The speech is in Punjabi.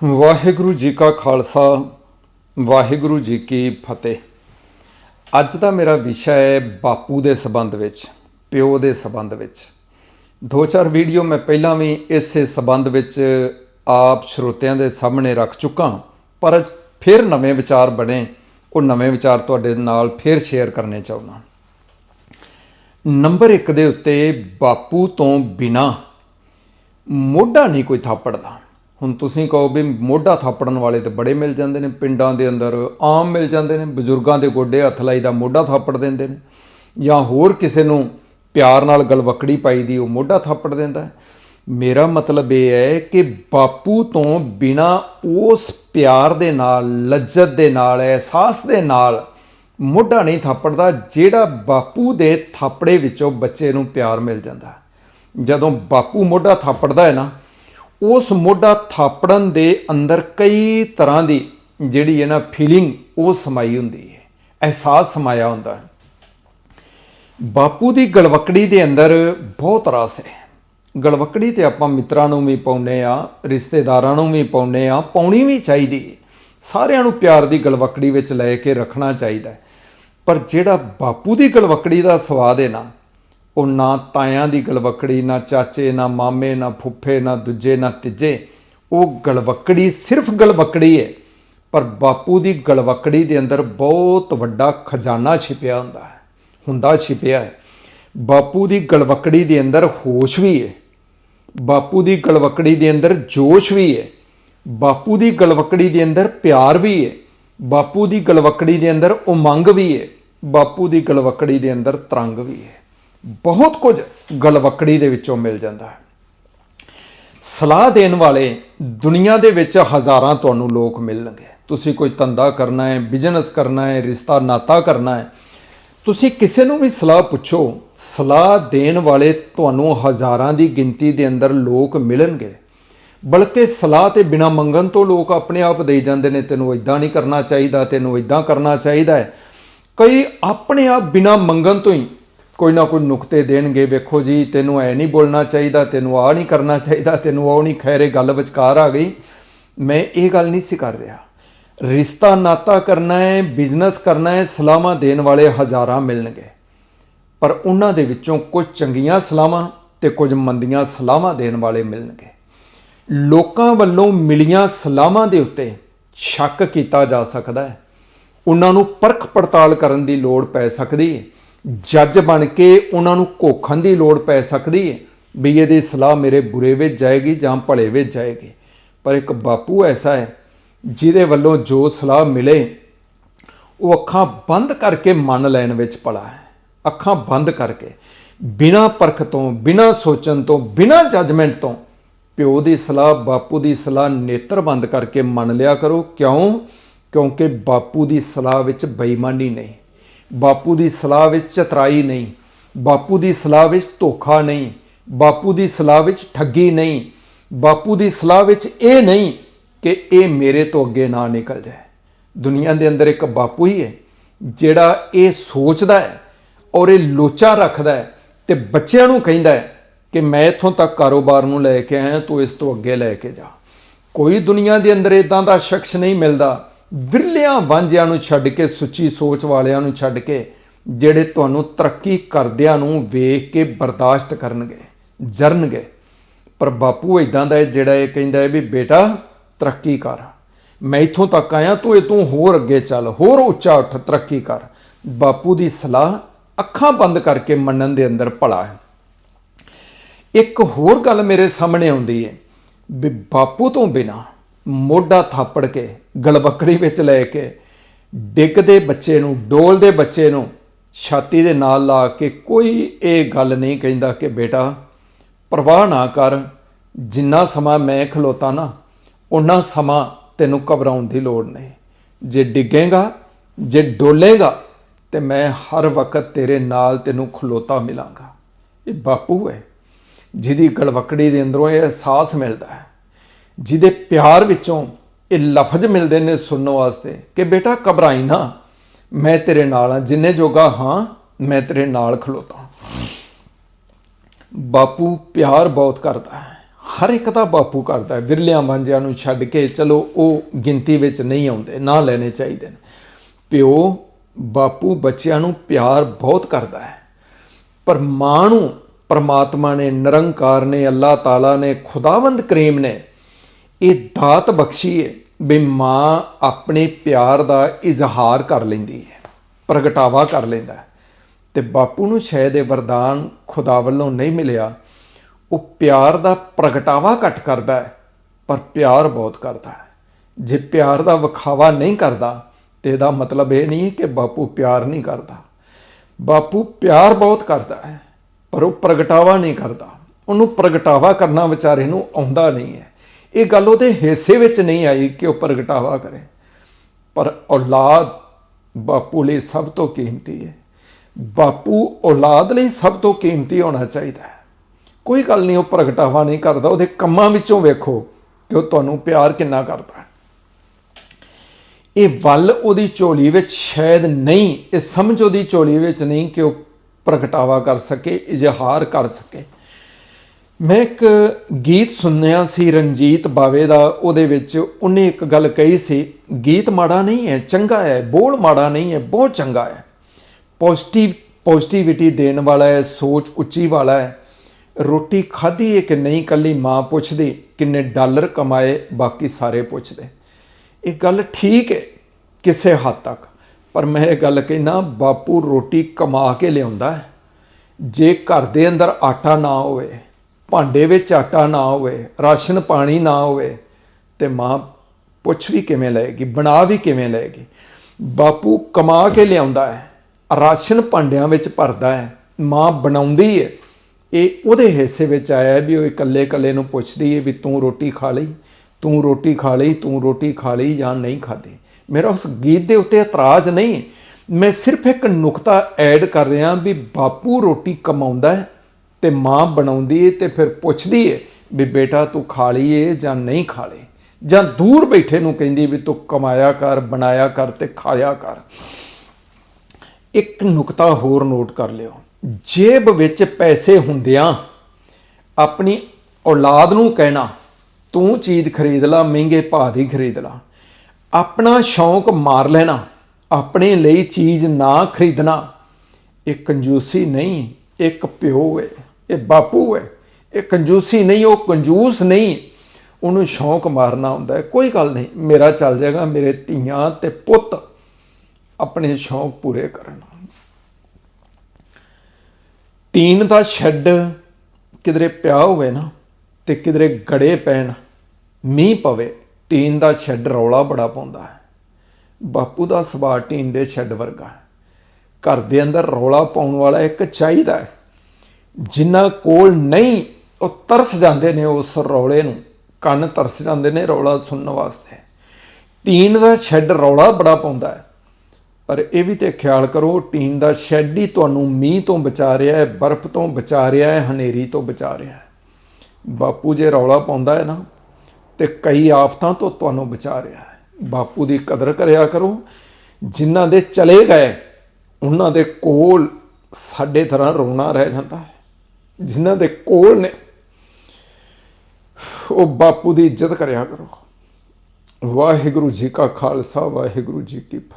ਵਾਹਿਗੁਰੂ ਜੀ ਕਾ ਖਾਲਸਾ, ਵਾਹਿਗੁਰੂ ਜੀ ਕੀ ਫਤਿਹ। ਅੱਜ ਦਾ ਮੇਰਾ ਵਿਸ਼ਾ ਹੈ ਬਾਪੂ ਦੇ ਸਬੰਧ ਵਿੱਚ, ਪਿਓ ਦੇ ਸਬੰਧ ਵਿੱਚ। ਦੋ ਚਾਰ ਵੀਡੀਓ ਮੈਂ ਪਹਿਲਾਂ ਵੀ ਇਸੇ ਸਬੰਧ ਵਿੱਚ ਆਪ ਸਰੋਤਿਆਂ ਦੇ ਸਾਹਮਣੇ ਰੱਖ ਚੁੱਕਾ ਪਰ ਅੱਜ ਫਿਰ ਨਵੇਂ ਵਿਚਾਰ ਬਣੇ, ਉਹ ਨਵੇਂ ਵਿਚਾਰ ਤੁਹਾਡੇ ਨਾਲ ਫਿਰ ਸ਼ੇਅਰ ਕਰਨੇ ਚਾਹੁੰਦਾ ਨੰਬਰ 1 ਦੇ ਉੱਤੇ ਬਾਪੂ ਤੋਂ ਬਿਨਾ ਮੋਢਾ ਨਹੀਂ ਕੋਈ ਥਾਪੜਦਾ। ਹੁਣ ਤੁਸੀਂ ਕਹੋ ਵੀ ਮੋਢਾ ਥਾਪੜਨ ਵਾਲੇ ਤੇ ਬੜੇ ਮਿਲ ਜਾਂਦੇ ਨੇ, ਪਿੰਡਾਂ ਦੇ ਅੰਦਰ ਆਮ ਮਿਲ ਜਾਂਦੇ ਨੇ, ਬਜ਼ੁਰਗਾਂ ਦੇ ਗੋਡੇ ਹੱਥ ਲਾਈ ਦਾ ਮੋਢਾ ਥਾਪੜ ਦਿੰਦੇ ਨੇ। ਜਾਂ ਹੋਰ ਕਿਸੇ ਨੂੰ ਪਿਆਰ ਨਾਲ ਗਲਵਕੜੀ ਪਾਈ ਦੀ, ਉਹ ਮੋਢਾ ਥਾਪੜ ਦਿੰਦਾ ਮੇਰਾ ਮਤਲਬ ਇਹ ਹੈ ਕਿ ਬਾਪੂ ਤੋਂ ਬਿਨਾ ਉਸ ਪਿਆਰ ਦੇ ਨਾਲ, ਲੱਜਤ ਦੇ ਨਾਲ, ਅਹਿਸਾਸ ਦੇ ਨਾਲ ਮੋਢਾ ਨਹੀਂ ਥਾਪੜਦਾ, ਜਿਹੜਾ ਬਾਪੂ ਦੇ ਥਾਪੜੇ ਵਿੱਚੋਂ ਬੱਚੇ ਨੂੰ ਪਿਆਰ ਮਿਲ ਜਾਂਦਾ ਜਦੋਂ ਬਾਪੂ ਮੋਢਾ ਥਾਪੜਦਾ ਹੈ ਨਾ ਉਸ ਮੋਢਾ ਥਾਪੜਨ ਦੇ ਅੰਦਰ ਕਈ ਤਰ੍ਹਾਂ ਦੀ ਜਿਹੜੀ ਹੈ ਨਾ ਫੀਲਿੰਗ ਉਹ ਸਮਾਈ ਹੁੰਦੀ ਹੈ, ਅਹਿਸਾਸ ਸਮਾਇਆ ਹੁੰਦਾ ਹੈ। ਬਾਪੂ ਦੀ ਗਲਵਕੜੀ ਦੇ ਅੰਦਰ ਬਹੁਤ ਰਸ ਹੈ। ਗਲਵਕੜੀ ਤੇ ਆਪਾਂ ਮਿੱਤਰਾਂ ਨੂੰ ਵੀ ਪਾਉਨੇ ਆ ਰਿਸ਼ਤੇਦਾਰਾਂ ਨੂੰ ਵੀ ਪਾਉਨੇ ਆ ਪਾਉਣੀ ਵੀ ਚਾਹੀਦੀ ਹੈ। ਸਾਰਿਆਂ ਨੂੰ ਪਿਆਰ ਦੀ ਗਲਵਕੜੀ ਵਿੱਚ ਲੈ ਕੇ ਰੱਖਣਾ ਚਾਹੀਦਾ ਪਰ ਜਿਹੜਾ ਬਾਪੂ ਦੀ ਗਲਵਕੜੀ ਦਾ ਸਵਾਦ ਹੈ ਨਾ ਉਹ ਨਾ ਤਾਇਆਂ ਦੀ ਗਲਵਕੜੀ, ਨਾ ਚਾਚੇ, ਨਾ ਮਾਮੇ, ਨਾ ਫੁੱਫੇ, ਨਾ ਦੂਜੇ, ਨਾ ਤੀਜੇ। ਉਹ ਗਲਵਕੜੀ ਸਿਰਫ ਗਲਵਕੜੀ ਹੈ ਪਰ ਬਾਪੂ ਦੀ ਗਲਵਕੜੀ ਦੇ ਅੰਦਰ ਬਹੁਤ ਵੱਡਾ ਖਜ਼ਾਨਾ ਛਿਪਿਆ ਹੁੰਦਾ ਹੈ, ਹੁੰਦਾ ਛਿਪਿਆ ਹੈ। ਬਾਪੂ ਦੀ ਗਲਵਕੜੀ ਦੇ ਅੰਦਰ ਹੋਸ਼ ਵੀ ਹੈ ਬਾਪੂ ਦੀ ਗਲਵਕੜੀ ਦੇ ਅੰਦਰ ਜੋਸ਼ ਵੀ ਹੈ ਬਾਪੂ ਦੀ ਗਲਵਕੜੀ ਦੇ ਅੰਦਰ ਪਿਆਰ ਵੀ ਹੈ ਬਾਪੂ ਦੀ ਗਲਵਕੜੀ ਦੇ ਅੰਦਰ ਉਮੰਗ ਵੀ ਹੈ ਬਾਪੂ ਦੀ ਗਲਵਕੜੀ ਦੇ ਅੰਦਰ ਤਰੰਗ ਵੀ ਹੈ ਬਹੁਤ ਕੁਝ ਗਲਵਕੜੀ ਦੇ ਵਿੱਚੋਂ ਮਿਲ ਜਾਂਦਾ ਹੈ। ਸਲਾਹ ਦੇਣ ਵਾਲੇ ਦੁਨੀਆ ਦੇ ਵਿੱਚ ਹਜ਼ਾਰਾਂ ਤੁਹਾਨੂੰ ਲੋਕ ਮਿਲਣਗੇ। ਤੁਸੀਂ ਕੋਈ ਧੰਦਾ ਕਰਨਾ ਹੈ ਬਿਜ਼ਨਸ ਕਰਨਾ ਹੈ, ਰਿਸ਼ਤਾ ਨਾਤਾ ਕਰਨਾ ਹੈ, ਤੁਸੀਂ ਕਿਸੇ ਨੂੰ ਵੀ ਸਲਾਹ ਪੁੱਛੋ, ਸਲਾਹ ਦੇਣ ਵਾਲੇ ਤੁਹਾਨੂੰ ਹਜ਼ਾਰਾਂ ਦੀ ਗਿਣਤੀ ਦੇ ਅੰਦਰ ਲੋਕ ਮਿਲਣਗੇ। ਬਲਕਿ ਸਲਾਹ ਤੇ ਬਿਨਾ ਮੰਗਣ ਤੋਂ ਲੋਕ ਆਪਣੇ ਆਪ ਦੇ ਜਾਂਦੇ ਨੇ, ਤੈਨੂੰ ਇਦਾਂ ਨਹੀਂ ਕਰਨਾ ਚਾਹੀਦਾ, ਤੈਨੂੰ ਇਦਾਂ ਕਰਨਾ ਚਾਹੀਦਾ ਹੈ। ਕਈ ਆਪਣੇ ਆਪ ਬਿਨਾ ਮੰਗਣ ਤੋਂ ਹੀ ਕੋਈ ਨਾ ਕੋਈ ਨੁਕਤੇ ਦੇਣਗੇ। ਵੇਖੋ ਜੀ, ਤੈਨੂੰ ਐ ਨਹੀਂ ਬੋਲਣਾ ਚਾਹੀਦਾ, ਤੈਨੂੰ ਆ ਨਹੀਂ ਕਰਨਾ ਚਾਹੀਦਾ, ਤੈਨੂੰ ਉਹ ਨਹੀਂ, ਖੈਰੇ ਗੱਲ ਵਿਚਕਾਰ ਆ ਗਈ। ਮੈਂ ਇਹ ਗੱਲ ਨਹੀਂ ਸੀ ਕਰ ਰਿਹਾ। ਰਿਸ਼ਤਾ ਨਾਤਾ ਕਰਨਾ ਹੈ, ਬਿਜ਼ਨਸ ਕਰਨਾ ਹੈ ਸਲਾਹਾਂ ਦੇਣ ਵਾਲੇ ਹਜ਼ਾਰਾਂ ਮਿਲਣਗੇ। ਪਰ ਉਹਨਾਂ ਦੇ ਵਿੱਚੋਂ ਕੁਝ ਚੰਗੀਆਂ ਸਲਾਹਾਂ ਤੇ ਕੁਝ ਮੰਦੀਆਂ ਸਲਾਹਾਂ ਦੇਣ ਵਾਲੇ ਮਿਲਣਗੇ। ਲੋਕਾਂ ਵੱਲੋਂ ਮਿਲੀਆਂ ਸਲਾਹਾਂ ਦੇ ਉੱਤੇ ਸ਼ੱਕ ਕੀਤਾ ਜਾ ਸਕਦਾ ਹੈ। ਉਹਨਾਂ ਨੂੰ ਪਰਖ ਪੜਤਾਲ ਕਰਨ ਦੀ ਲੋੜ ਪੈ ਸਕਦੀ ਹੈ। ਜੱਜ ਬਣ ਕੇ ਉਹਨਾਂ ਨੂੰ ਕੋਖਣ ਦੀ ਲੋੜ ਪੈ ਸਕਦੀ ਹੈ ਵੀ ਇਹਦੀ ਸਲਾਹ ਮੇਰੇ ਬੁਰੇ ਵਿੱਚ ਜਾਏਗੀ ਜਾਂ ਭਲੇ ਵਿੱਚ ਜਾਏਗੀ। ਪਰ ਇੱਕ ਬਾਪੂ ਐਸਾ ਹੈ ਜਿਹਦੇ ਵੱਲੋਂ ਜੋ ਸਲਾਹ ਮਿਲੇ, ਉਹ ਅੱਖਾਂ ਬੰਦ ਕਰਕੇ ਮੰਨ ਲੈਣ ਵਿੱਚ ਪੜਾ ਹੈ। ਅੱਖਾਂ ਬੰਦ ਕਰਕੇ, ਬਿਨਾਂ ਪਰਖ ਤੋਂ, ਬਿਨਾਂ ਸੋਚਣ ਤੋਂ, ਬਿਨਾਂ ਜੱਜਮੈਂਟ ਤੋਂ ਪਿਓ ਦੀ ਸਲਾਹ, ਬਾਪੂ ਦੀ ਸਲਾਹ ਨੇਤਰ ਬੰਦ ਕਰਕੇ ਮੰਨ ਲਿਆ ਕਰੋ। ਕਿਉਂ? ਕਿਉਂਕਿ ਬਾਪੂ ਦੀ ਸਲਾਹ ਵਿੱਚ ਬੇਈਮਾਨੀ ਨਹੀਂ। ਬਾਪੂ ਦੀ ਸਲਾਹ ਵਿੱਚ ਚਤਰਾਈ ਨਹੀਂ, ਬਾਪੂ ਦੀ ਸਲਾਹ ਵਿੱਚ ਧੋਖਾ ਨਹੀਂ, ਬਾਪੂ ਦੀ ਸਲਾਹ ਵਿੱਚ ਠੱਗੀ ਨਹੀਂ, ਬਾਪੂ ਦੀ ਸਲਾਹ ਵਿੱਚ ਇਹ ਨਹੀਂ ਕਿ ਇਹ ਮੇਰੇ ਤੋਂ ਅੱਗੇ ਨਾ ਨਿਕਲ ਜਾਏ। ਦੁਨੀਆ ਦੇ ਅੰਦਰ ਇੱਕ ਬਾਪੂ ਹੀ ਹੈ, ਜਿਹੜਾ ਇਹ ਸੋਚਦਾ ਹੈ ਔਰ ਇਹ ਲੋਚਾ ਰੱਖਦਾ ਹੈ ਤੇ ਬੱਚਿਆਂ ਨੂੰ ਕਹਿੰਦਾ ਹੈ ਕਿ ਮੈਂ ਇੱਥੋਂ ਤੱਕ ਕਾਰੋਬਾਰ ਨੂੰ ਲੈ ਕੇ ਆਇਆ, ਤੂੰ ਇਸ ਤੋਂ ਅੱਗੇ ਲੈ ਕੇ ਜਾ। ਕੋਈ ਦੁਨੀਆ ਦੇ ਅੰਦਰ ਇਦਾਂ ਦਾ ਸ਼ਖਸ ਨਹੀਂ ਮਿਲਦਾ ਵਿਰਲਿਆਂ ਵਾਂਝਿਆਂ ਨੂੰ ਛੱਡ ਕੇ, ਸੁੱਚੀ ਸੋਚ ਵਾਲਿਆਂ ਨੂੰ ਛੱਡ ਕੇ, ਜਿਹੜੇ ਤੁਹਾਨੂੰ ਤਰੱਕੀ ਕਰਦਿਆਂ ਨੂੰ ਵੇਖ ਕੇ ਬਰਦਾਸ਼ਤ ਕਰਨਗੇ, ਜਰਨਗੇ। ਪਰ ਬਾਪੂ ਇਦਾਂ ਦਾ ਜਿਹੜਾ ਇਹ ਕਹਿੰਦਾ ਹੈ ਵੀ, ਬੇਟਾ, ਤਰੱਕੀ ਕਰ। ਮੈਂ ਇੱਥੋਂ ਤੱਕ ਆਇਆ, ਤੂੰ ਇਹ ਤੂੰ ਹੋਰ ਅੱਗੇ ਚੱਲ, ਹੋਰ ਉੱਚਾ ਉੱਠ, ਤਰੱਕੀ ਕਰ। ਬਾਪੂ ਦੀ ਸਲਾਹ ਅੱਖਾਂ ਬੰਦ ਕਰਕੇ ਮੰਨਣ ਦੇ ਅੰਦਰ ਭਲਾ ਹੈ। ਇੱਕ ਹੋਰ ਗੱਲ ਮੇਰੇ ਸਾਹਮਣੇ ਆਉਂਦੀ ਹੈ ਵੀ ਬਾਪੂ ਤੋਂ ਬਿਨਾ ਮੋਢਾ ਥਾਪੜ ਕੇ ਗਲਵਕੜੀ ਵਿੱਚ ਲੈ ਕੇ ਡਿੱਗਦੇ ਬੱਚੇ ਨੂੰ ਡੋਲਦੇ ਬੱਚੇ ਨੂੰ ਛਾਤੀ ਦੇ ਨਾਲ ਲਾ ਕੇ ਕੋਈ ਇਹ ਗੱਲ ਨਹੀਂ ਕਹਿੰਦਾ ਕਿ ਬੇਟਾ ਪਰਵਾਹ ਨਾ ਕਰ, ਜਿੰਨਾ ਸਮਾਂ ਮੈਂ ਖਲੋਤਾ ਨਾ ਉਹਨਾਂ ਸਮਾਂ ਤੈਨੂੰ ਘਬਰਾਉਣ ਦੀ ਲੋੜ ਨਹੀਂ। ਜੇ ਡਿੱਗੇਗਾ, ਜੇ ਡੋਲੇਗਾ, ਤੇ ਮੈਂ ਹਰ ਵਕਤ ਤੇਰੇ ਨਾਲ ਤੈਨੂੰ ਖਲੋਤਾ ਮਿਲਾਂਗਾ। ਇਹ ਬਾਪੂ ਹੈ, ਜਿਹਦੀ ਗਲਵਕੜੀ ਦੇ ਅੰਦਰੋਂ ਇਹ ਅਹਿਸਾਸ ਮਿਲਦਾ ਹੈ, ਜਿਹਦੇ ਪਿਆਰ ਵਿੱਚੋਂ ਇਹ ਲਫ਼ਜ਼ ਮਿਲਦੇ ਨੇ ਸੁਣਨ ਵਾਸਤੇ ਕਿ ਬੇਟਾ ਘਬਰਾਈ ਨਾ। ਮੈਂ ਤੇਰੇ ਨਾਲ ਹਾਂ, ਜਿੰਨੇ ਜੋਗਾ ਹਾਂ, ਮੈਂ ਤੇਰੇ ਨਾਲ ਖਲੋਤਾ ਬਾਪੂ ਪਿਆਰ ਬਹੁਤ ਕਰਦਾ ਹੈ। ਹਰ ਇੱਕ ਦਾ ਬਾਪੂ ਕਰਦਾ ਹੈ। ਵਿਰਲਿਆਂ ਵਾਂਝਿਆਂ ਨੂੰ ਛੱਡ ਕੇ ਚਲੋ, ਉਹ ਗਿਣਤੀ ਵਿੱਚ ਨਹੀਂ ਆਉਂਦੇ, ਨਾ ਲੈਣੇ ਚਾਹੀਦੇ ਨੇ। ਪਿਓ, ਬਾਪੂ ਬੱਚਿਆਂ ਨੂੰ ਪਿਆਰ ਬਹੁਤ ਕਰਦਾ ਹੈ। ਪਰ ਮਾਂ ਨੂੰ ਪਰਮਾਤਮਾ ਨੇ, ਨਿਰੰਕਾਰ ਨੇ, ਅੱਲਾਹ ਤਾਲਾ ਨੇ, ਖੁਦਾਵੰਦ ਕਰੀਮ ਨੇ ਇਹ ਦਾਤ ਬਖਸ਼ੀ ਹੈ ਵੀ ਮਾਂ ਆਪਣੇ ਪਿਆਰ ਦਾ ਇਜ਼ਹਾਰ ਕਰ ਲੈਂਦੀ ਹੈ, ਪ੍ਰਗਟਾਵਾ ਕਰ ਲੈਂਦਾ ਹੈ। ਤੇ ਬਾਪੂ ਨੂੰ ਸ਼ਾਇਦ ਇਹ ਵਰਦਾਨ ਖੁਦਾ ਵੱਲੋਂ ਨਹੀਂ ਮਿਲਿਆ, ਉਹ ਪਿਆਰ ਦਾ ਪ੍ਰਗਟਾਵਾ ਘੱਟ ਕਰਦਾ ਹੈ, ਪਰ ਪਿਆਰ ਬਹੁਤ ਕਰਦਾ ਹੈ। ਜੇ ਪਿਆਰ ਦਾ ਵਿਖਾਵਾ ਨਹੀਂ ਕਰਦਾ, ਤੇ ਇਹਦਾ ਮਤਲਬ ਇਹ ਨਹੀਂ ਕਿ ਬਾਪੂ ਪਿਆਰ ਨਹੀਂ ਕਰਦਾ। ਬਾਪੂ ਪਿਆਰ ਬਹੁਤ ਕਰਦਾ ਹੈ, ਪਰ ਉਹ ਪ੍ਰਗਟਾਵਾ ਨਹੀਂ ਕਰਦਾ। ਉਹਨੂੰ ਪ੍ਰਗਟਾਵਾ ਕਰਨਾ ਵਿਚਾਰੇ ਨੂੰ ਆਉਂਦਾ ਨਹੀਂ ਹੈ। ਇਹ ਗੱਲ ਉਹਦੇ ਹਿੱਸੇ ਵਿੱਚ ਨਹੀਂ ਆਈ ਕਿ ਉਹ ਪ੍ਰਗਟਾਵਾ ਕਰੇ। ਪਰ ਔਲਾਦ ਬਾਪੂ ਲਈ ਸਭ ਤੋਂ ਕੀਮਤੀ ਹੈ। ਬਾਪੂ ਔਲਾਦ ਲਈ ਸਭ ਤੋਂ ਕੀਮਤੀ ਹੋਣਾ ਚਾਹੀਦਾ ਹੈ। ਕੋਈ ਗੱਲ ਨਹੀਂ, ਉਹ ਪ੍ਰਗਟਾਵਾ ਨਹੀਂ ਕਰਦਾ। ਉਹਦੇ ਕੰਮਾਂ ਵਿੱਚੋਂ ਵੇਖੋ ਕਿ ਉਹ ਤੁਹਾਨੂੰ ਪਿਆਰ ਕਿੰਨਾ ਕਰਦਾ ਹੈ। ਇਹ ਵੱਲ ਉਹਦੀ ਝੋਲੀ ਵਿੱਚ ਸ਼ਾਇਦ ਨਹੀਂ, ਇਹ ਸਮਝ ਉਹਦੀ ਝੋਲੀ ਵਿੱਚ ਨਹੀਂ ਕਿ ਉਹ ਪ੍ਰਗਟਾਵਾ ਕਰ ਸਕੇ, ਇਜ਼ਹਾਰ ਕਰ ਸਕੇ। ਮੈਂ ਇੱਕ ਗੀਤ ਸੁਣਿਆ ਸੀ ਰਣਜੀਤ ਬਾਵੇ ਦਾ, ਉਹਦੇ ਵਿੱਚ ਉਹਨੇ ਇੱਕ ਗੱਲ ਕਹੀ ਸੀ, ਗੀਤ ਮਾੜਾ ਨਹੀਂ ਹੈ, ਚੰਗਾ ਹੈ, ਬੋਲ ਮਾੜਾ ਨਹੀਂ ਹੈ, ਬਹੁਤ ਚੰਗਾ ਹੈ। ਪੋਜ਼ਿਟਿਵ, ਪੋਜ਼ਿਟਿਵਿਟੀ ਦੇਣ ਵਾਲਾ ਹੈ, ਸੋਚ ਉੱਚੀ ਵਾਲਾ ਹੈ। ਰੋਟੀ ਖਾਧੀ ਹੈ ਕਿ ਨਹੀਂ ਕੱਲੀ ਮਾਂ ਪੁੱਛਦੀ, ਕਿੰਨੇ ਡਾਲਰ ਕਮਾਏ, ਬਾਕੀ ਸਾਰੇ ਪੁੱਛਦੇ। ਇਹ ਗੱਲ ਠੀਕ ਹੈ ਕਿਸੇ ਹੱਦ ਤੱਕ, ਪਰ ਮੈਂ ਇਹ ਗੱਲ ਕਹਿਣਾ ਬਾਪੂ ਰੋਟੀ ਕਮਾ ਕੇ ਲਿਆਉਂਦਾ ਹੈ। ਜੇ ਘਰ ਦੇ ਅੰਦਰ ਆਟਾ ਨਾ ਹੋਵੇ ਭਾਂਡੇ ਵਿੱਚ ਆਟਾ ਨਾ ਹੋਵੇ, ਰਾਸ਼ਨ ਪਾਣੀ ਨਾ ਹੋਵੇ, ਤੇ ਮਾਂ ਪੁੱਛ ਵੀ ਕਿਵੇਂ ਲਏਗੀ, ਬਣਾ ਵੀ ਕਿਵੇਂ ਲਏਗੀ? ਬਾਪੂ ਕਮਾ ਕੇ ਲਿਆਉਂਦਾ ਹੈ, ਰਾਸ਼ਨ ਭਾਂਡਿਆਂ ਵਿੱਚ ਭਰਦਾ ਹੈ, ਮਾਂ ਬਣਾਉਂਦੀ ਹੈ। ਇਹ ਉਹਦੇ ਹਿੱਸੇ ਵਿੱਚ ਆਇਆ ਵੀ ਉਹ ਇਕੱਲੇ ਇਕੱਲੇ ਨੂੰ ਪੁੱਛਦੀ ਹੈ ਵੀ ਤੂੰ ਰੋਟੀ ਖਾ ਲਈ, ਤੂੰ ਰੋਟੀ ਖਾ ਲਈ, ਤੂੰ ਰੋਟੀ ਖਾ ਲਈ ਜਾਂ ਨਹੀਂ ਖਾਧੀ? ਮੇਰਾ ਉਸ ਗੀਤ ਦੇ ਉੱਤੇ ਇਤਰਾਜ਼ ਨਹੀਂ ਮੈਂ ਸਿਰਫ ਇੱਕ ਨੁਕਤਾ ਐਡ ਕਰ ਰਿਹਾ ਵੀ ਬਾਪੂ ਰੋਟੀ ਕਮਾਉਂਦਾ ਹੈ ਤੇ ਮਾਂ ਬਣਾਉਂਦੀ ਹੈ ਤੇ ਫਿਰ ਪੁੱਛਦੀ ਹੈ ਵੀ ਬੇਟਾ ਤੂੰ ਖਾ ਲਈਏ ਜਾਂ ਨਹੀਂ ਖਾ ਲਈ ਜਾਂ ਦੂਰ ਬੈਠੇ ਨੂੰ ਕਹਿੰਦੀ ਵੀ ਤੂੰ ਕਮਾਇਆ ਕਰ, ਬਣਾਇਆ ਕਰ ਤੇ ਖਾਇਆ ਕਰ। ਇੱਕ ਨੁਕਤਾ ਹੋਰ ਨੋਟ ਕਰ ਲਿਓ। ਜੇਬ ਵਿੱਚ ਪੈਸੇ ਹੁੰਦਿਆਂ ਆਪਣੀ ਔਲਾਦ ਨੂੰ ਕਹਿਣਾ, ਤੂੰ ਚੀਜ਼ ਖਰੀਦ ਲਾ, ਮਹਿੰਗੇ ਭਾਅ ਦੀ ਖਰੀਦ ਲਾ। ਆਪਣਾ ਸ਼ੌਂਕ ਮਾਰ ਲੈਣਾ, ਆਪਣੇ ਲਈ ਚੀਜ਼ ਨਾ ਖਰੀਦਣਾ। ਇਹ ਕੰਜੂਸੀ ਨਹੀਂ, ਇੱਕ ਪਿਓ ਹੈ ਇਹ ਬਾਪੂ ਹੈ। ਇਹ ਕੰਜੂਸੀ ਨਹੀਂ, ਉਹ ਕੰਜੂਸ ਨਹੀਂ। ਉਹਨੂੰ ਸ਼ੌਂਕ ਮਾਰਨਾ ਹੁੰਦਾ ਕੋਈ ਗੱਲ ਨਹੀਂ, ਮੇਰਾ ਚੱਲ ਜਾਏਗਾ, ਮੇਰੇ ਧੀਆਂ ਤੇ ਪੁੱਤ ਆਪਣੇ ਸ਼ੌਂਕ ਪੂਰੇ ਕਰਨ। ਟੀਨ ਦਾ ਸ਼ੈੱਡ ਕਿਧਰੇ ਪਿਆ ਹੋਵੇ ਨਾ ਤੇ ਕਿਧਰੇ ਗੜੇ ਪੈਣ, ਮੀਂਹ ਪਵੇ ਟੀਨ ਦਾ ਸ਼ੈੱਡ ਰੌਲਾ ਬੜਾ ਪਾਉਂਦਾ ਹੈ। ਬਾਪੂ ਦਾ ਸੁਭਾਅ ਟੀਨ ਦੇ ਸ਼ੈੱਡ ਵਰਗਾ ਘਰ ਦੇ ਅੰਦਰ ਰੌਲਾ ਪਾਉਣ ਵਾਲਾ ਇੱਕ ਚਾਹੀਦਾ ਹੈ। ਜਿਨ੍ਹਾਂ ਕੋਲ ਨਹੀਂ, ਉਹ ਤਰਸ ਜਾਂਦੇ ਨੇ ਉਸ ਰੌਲੇ ਨੂੰ। ਕੰਨ ਤਰਸ ਜਾਂਦੇ ਨੇ, ਰੌਲਾ ਸੁਣਨ ਵਾਸਤੇ। ਟੀਨ ਦਾ ਸ਼ੈੱਡ ਰੌਲਾ ਬੜਾ ਪਾਉਂਦਾ ਹੈ। ਪਰ ਇਹ ਵੀ ਤੇ ਖਿਆਲ ਕਰੋ, ਟੀਨ ਦਾ ਸ਼ੈੱਡ ਹੀ ਤੁਹਾਨੂੰ ਮੀਂਹ ਤੋਂ ਬਚਾ ਰਿਹਾ ਹੈ, ਬਰਫ਼ ਤੋਂ ਬਚਾ ਰਿਹਾ ਹੈ, ਹਨੇਰੀ ਤੋਂ ਬਚਾ ਰਿਹਾ ਹੈ। ਬਾਪੂ ਜੇ ਰੌਲਾ ਪਾਉਂਦਾ ਹੈ ਨਾ, ਤੇ ਕਈ ਆਫਤਾਂ ਤੋਂ ਤੁਹਾਨੂੰ ਬਚਾ ਰਿਹਾ ਹੈ। ਬਾਪੂ ਦੀ ਕਦਰ ਕਰਿਆ ਕਰੋ। ਜਿਨ੍ਹਾਂ ਦੇ ਚਲੇ ਗਏ, ਉਹਨਾਂ ਦੇ ਕੋਲ ਸਾਡੇ ਤਰ੍ਹਾਂ ਰੋਣਾ ਰਹਿ ਜਾਂਦਾ ਹੈ। ਜਿਨ੍ਹਾਂ ਦੇ ਕੋਲ ਨੇ, ਉਹ ਬਾਪੂ ਦੀ ਇੱਜ਼ਤ ਕਰਿਆ ਕਰੋ। ਵਾਹਿਗੁਰੂ ਜੀ ਕਾ ਖਾਲਸਾ, ਵਾਹਿਗੁਰੂ ਜੀ ਕੀ ਫਤਿਹ।